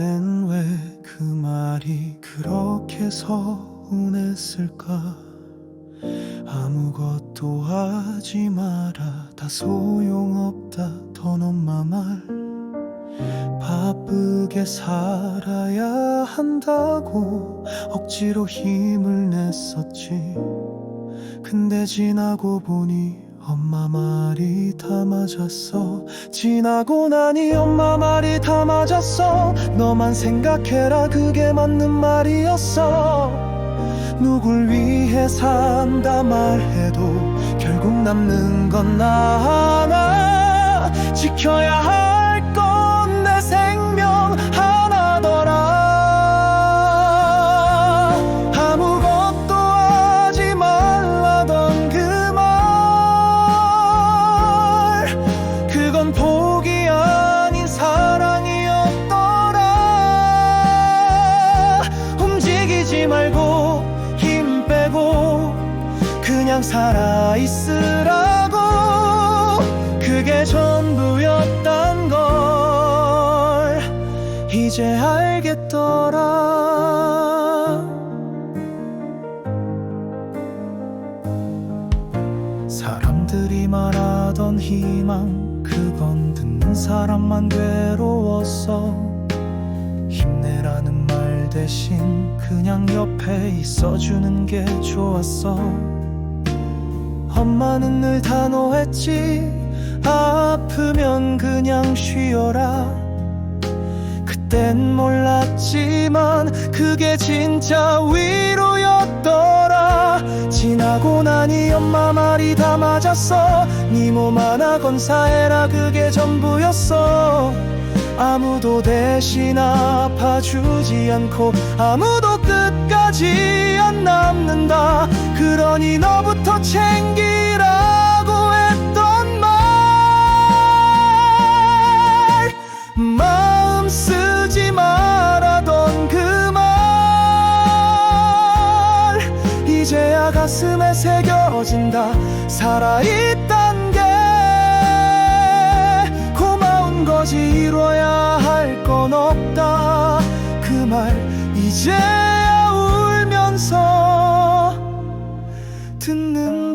그땐 왜 그 말이 그렇게 서운했을까? 아무것도 하지 마라. 다 소용없다. 던 엄마 말. 바쁘게 살아야 한다고 억지로 힘을 냈었지. 근데 지나고 보니 엄마 말이 다 맞았어. 지나고 나니 엄마 말이 다 맞았어. 너만 생각해라 그게 맞는 말이었어. 누굴 위해 산다 말해도 결국 남는 건 나 하나. 지켜야 할 그냥 살아있으라고. 그게 전부였단 걸 이제 알겠더라. 사람들이 말하던 희망 그건 듣는 사람만 괴로웠어 힘내라는 말 대신 그냥 옆에 있어주는 게 좋았어 엄마는 늘 단호했지. 아프면 그냥 쉬어라. 그땐 몰랐지만 그게 진짜 위로였더라. 지나고 나니 엄마 말이 다 맞았어. 네 몸 하나 건 사해라. 그게 전부였어. 아무도 대신 아파주지 않고 아무도 끝까지 안 남는다. 그러니 너부터 챙기라고 했던 말. 마음 쓰지 말아던 그 말. 이제야 가슴에 새겨진다. 살아있단 게 고마운 거지. 이뤄야 할 건 없다. 그 말 이제 서 듣는